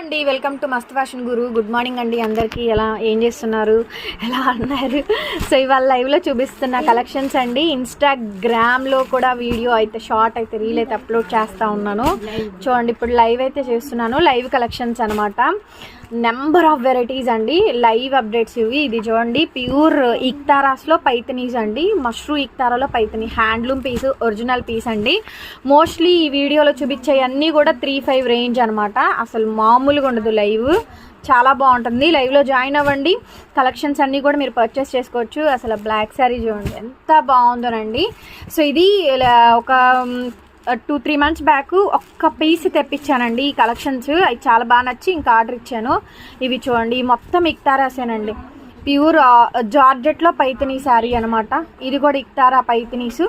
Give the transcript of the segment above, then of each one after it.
అండి welcome to మస్త్ fashion గురు. గుడ్ మార్నింగ్ అండి అందరికీ. ఎలా ఏం చేస్తున్నారు? ఎలా అన్నారు సో ఇవాళ లైవ్లో చూపిస్తున్న కలెక్షన్స్ అండి. ఇన్స్టాగ్రామ్లో కూడా వీడియో అయితే షార్ట్ అయితే రీల్ అయితే అప్లోడ్ చేస్తూ ఉన్నాను. చూడండి ఇప్పుడు లైవ్ అయితే చేస్తున్నాను. లైవ్ కలెక్షన్స్ అనమాట నెంబర్ ఆఫ్ వెరైటీస్ అండి. లైవ్ అప్డేట్స్ ఇవి. ఇది చూడండి ప్యూర్ ఇక్తారాస్లో పైతనీస్ అండి. Mashru ఇక్తారాలో Paithani handloom piece original piece అండి. మోస్ట్లీ ఈ వీడియోలో చూపించే అన్నీ కూడా త్రీ ఫైవ్ రేంజ్ అనమాట అసలు మామూలుగా ఉండదు లైవ్. చాలా బాగుంటుంది. లైవ్లో జాయిన్ అవ్వండి. కలెక్షన్స్ అన్నీ కూడా మీరు పర్చేస్ చేసుకోవచ్చు. అసలు బ్లాక్ శారీ చూడండి. ఎంత బాగుందోనండి. సో ఇది ఒక టూ త్రీ మంత్స్ బ్యాక్ ఒక్క పీస్ తెప్పించానండి ఈ కలెక్షన్స్. అవి చాలా బాగా నచ్చి ఇంకా ఆర్డర్ ఇచ్చాను. ఇవి చూడండి. మొత్తం ఇక్తారాసేనండి ప్యూర్ జార్జెట్లో పైతనీ శారీ అనమాట ఇది కూడా ఇక్తారా పైతనీస్.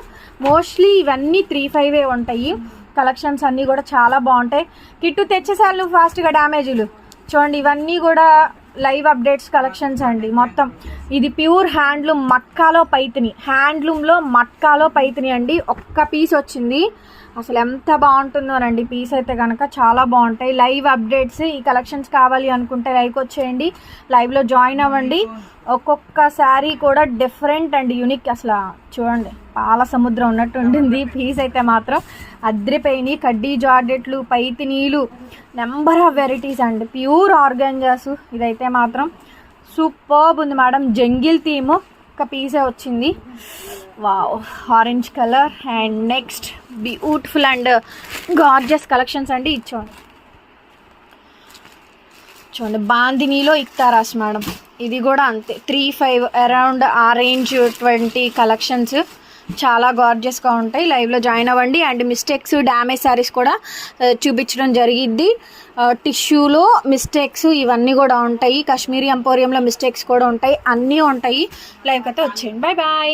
మోస్ట్లీ ఇవన్నీ త్రీ ఫైవే ఉంటాయి. కలెక్షన్స్ అన్నీ కూడా చాలా బాగుంటాయి. కిట్టు తెచ్చేసారు ఫాస్ట్గా డ్యామేజీలు చూడండి ఇవన్నీ కూడా లైవ్ అప్డేట్స్ కలెక్షన్స్ అండి. మొత్తం ఇది ప్యూర్ హ్యాండ్లూమ్ మట్కాలో పైతిని. హ్యాండ్లూమ్లో మట్కాలో పైతిని అండి. ఒక్క పీస్ వచ్చింది. అసలు ఎంత బాగుంటుందోనండి. పీస్ అయితే కనుక చాలా బాగుంటాయి. లైవ్ అప్డేట్స్ ఈ కలెక్షన్స్ కావాలి అనుకుంటే లైక్ వచ్చేయండి. లైవ్లో జాయిన్ అవ్వండి. ఒక్కొక్క శారీ కూడా డిఫరెంట్ అండ్ యూనిక్ అసలు చూడండి పాల సముద్రం ఉన్నట్టు ఉండింది. పీస్ అయితే మాత్రం అద్రిపోయినాయి. కడ్డీ జార్డెట్లు పైతినీలు నెంబర్ ఆఫ్ వెరైటీస్ అండి ప్యూర్ ఆర్గాంజాస్ ఇదైతే మాత్రం సూపర్బ్ ఉంది మేడం. జంగిల్ థీమ్ ఒక పీసే వచ్చింది. Wow orange colour and next beautiful and gorgeous collections అండి ఇచ్చోండి చూడండి. బాందినీలో ఇక్తారాస్ మేడం. ఇది కూడా అంతే త్రీ ఫైవ్ అరౌండ్ ఆ రేంజ్ ట్వంటీ కలెక్షన్స్ చాలా గార్జియస్గా ఉంటాయి. లైవ్లో జాయిన్ అవ్వండి. అండ్ మిస్టేక్స్ డ్యామేజ్ శారీస్ కూడా uh, చూపించడం జరిగిద్ది. Uh, టిష్యూలో మిస్టేక్స్ ఇవన్నీ కూడా ఉంటాయి. కాశ్మీరీ ఎంపోరియంలో మిస్టేక్స్ కూడా ఉంటాయి. అన్నీ ఉంటాయి. లైవ్కి అయితే వచ్చేయండి. Bye bye